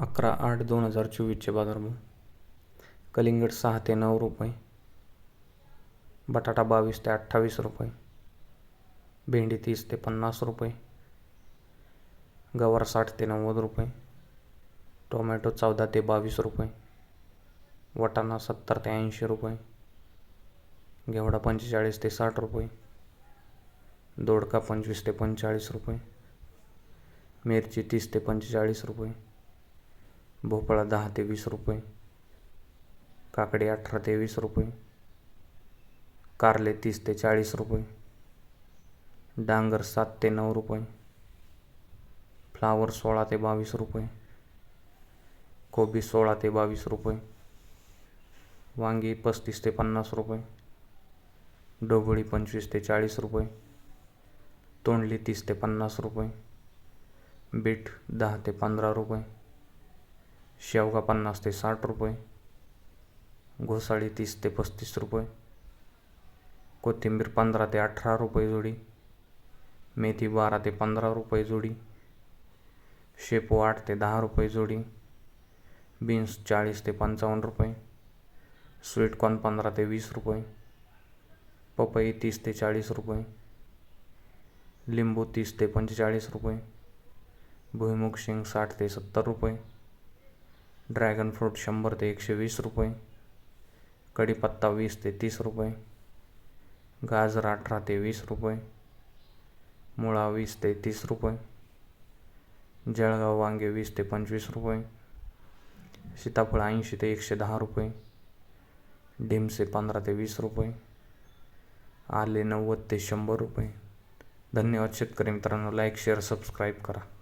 अकरा आठ दोन हजार चोवीसचे बाजारभाव. कलिंगड सहा ते नऊ रुपये. बटाटा बावीस ते अठ्ठावीस रुपये. भेंडी तीस ते पन्नास रुपये. गवार साठ ते नव्वद रुपये. टोमॅटो चौदा ते बावीस रुपये. वटाणा सत्तर ते ऐंशी रुपये. घेवडा पंचेचाळीस ते साठ रुपये. दोडका पंचवीस ते पंचेचाळीस रुपये. मिरची तीस ते पंचेचाळीस रुपये. भोपळा दहा ते वीस रुपये. काकडी अठरा ते वीस रुपये. कारले तीस ते चाळीस रुपये. डांगर सात ते नऊ रुपये. फ्लावर सोळा ते बावीस रुपये. कोबी सोळा ते बावीस रुपये. वांगी पस्तीस ते पन्नास रुपये. ढोबळी पंचवीस ते चाळीस रुपये. तोंडली तीस ते पन्नास रुपये. बीट दहा ते पंधरा रुपये. शेवगा पन्नास ते साठ रुपये घोसाळी तीस ते पस्तीस रुपये कोथिंबीर पंधरा ते अठरा रुपये जोडी मेथी बारा ते पंधरा रुपये जोडी शेपू आठ ते दहा रुपये जोडी बीन्स चाळीस ते पंचावन्न रुपये स्वीटकॉर्न पंधरा ते वीस रुपये पपई तीस ते चाळीस रुपये लिंबू तीस ते पंचेचाळीस रुपये भुईमुग शेंग साठ ते सत्तर रुपये ड्रॅगन फ्रूट शंभर ते एकशे वीस रुपये. कढीपत्ता वीस ते तीस रुपये. गाजर अठरा ते वीस रुपये. मुळा वीस ते तीस रुपये. जळगाव वांगे वीस ते पंचवीस रुपये. सीताफळ ऐंशी ते एकशे दहा रुपये. ढिमसे पंधरा ते वीस रुपये. आले नव्वद ते शंभर रुपये. धन्यवाद शेतकरी मित्रांनो. लाईक शेअर सबस्क्राईब करा.